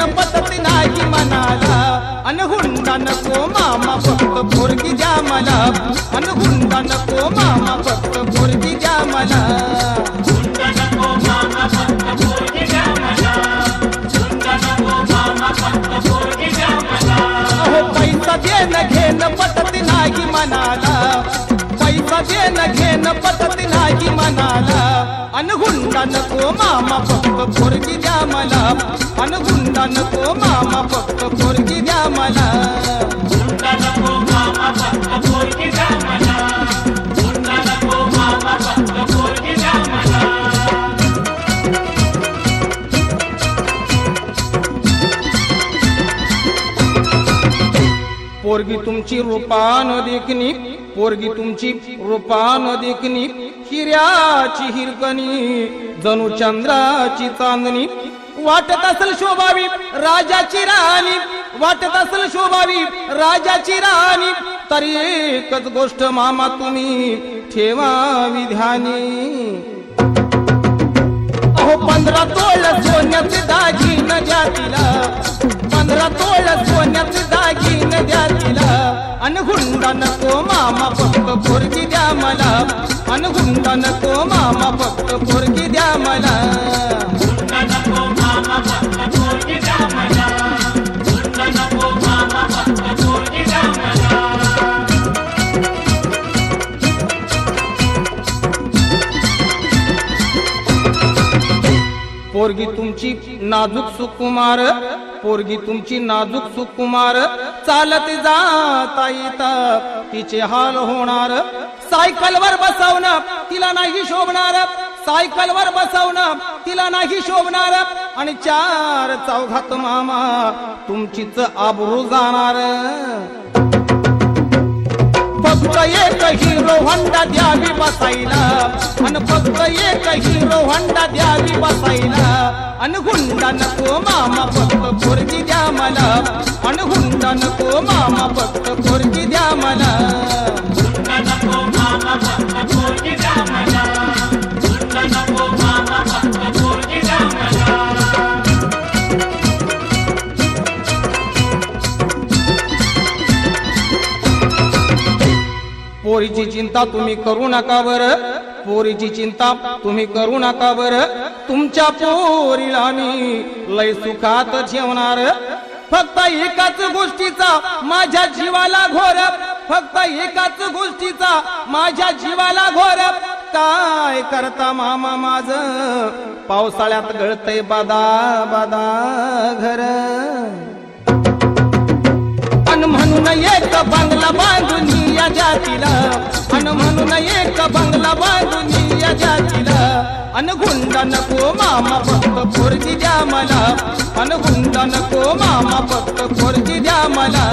मन पटत नाही मनाला. अनहुंदा नको मामा फक्त पोरगी द्या मला. अनहुंदा नको मामा फक्त पोरगी द्या मला. पैसा देन घेन पटत नाही मनाला. पैसा देन घेन पटत नाही मनाला. अन हुंडा नको मामा फक्त पोरगी द्या मला अन हुंडा नको मामा फक्त पोरगी द्या मला पोरगी तुमची रूपान देखणी पोरगी तुमची रूपान देखणी हिऱ्याची हिरकणी जणू चंद्राची चांदणी. वाटत असल शोभावी राजाची राणी वाटत असल शोभावी राजाची राणी. तरी एकच गोष्ट मामा तुम्ही ठेवावी ध्यानी. अहो पंधरा तोळ सोन्याचे नको मामा फक्त पोरगी द्या मला. अन हुंडा नको मामा फक्त पोरगी द्या मला. पोरगी तुमची नाजूक सुकुमार पोरगी तुमची नाजूक सुकुमार. चालत जाता येता तिचे हाल होणार. सायकलवर बसवणं तिला नाही शोभणार. सायकलवर बसवणं तिला नाही शोभणार. आणि चार चौघात मामा तुमचीच आबरू जाणार. फक्त एक हिरो होंडा द्यावी बसायला. आणि फक्त एक हिरो होंडा द्यावी बसायला. अनहुंडा नको मामा फक्त पोरगी द्या मला. अनहुंडा नको मामा फक्त पोरगी द्या मला. पोरीची चिंता तुम्ही करू नका बर. पोरीची चिंता तुम्ही करू नका बर. तुमच्या पोरीला मी लय सुखात ठेवणार फक्त एकाच गोष्टीचा माझ्या जीवाला घोर. फक्त एकाच गोष्टीचा माझ्या जीवाला घोर. काय करता मामा माझ? पावसाळ्यात गळतय बादा बादा घर. अन म्हणून एक बंगला बांधून या जातीला. अन म्हणून एक बंगला बांधून या जातीला. अन गुंडा नको मामा फक्त पोरगी द्या मला. अन गुंडा नको मामा फक्त पोरगी द्या मला.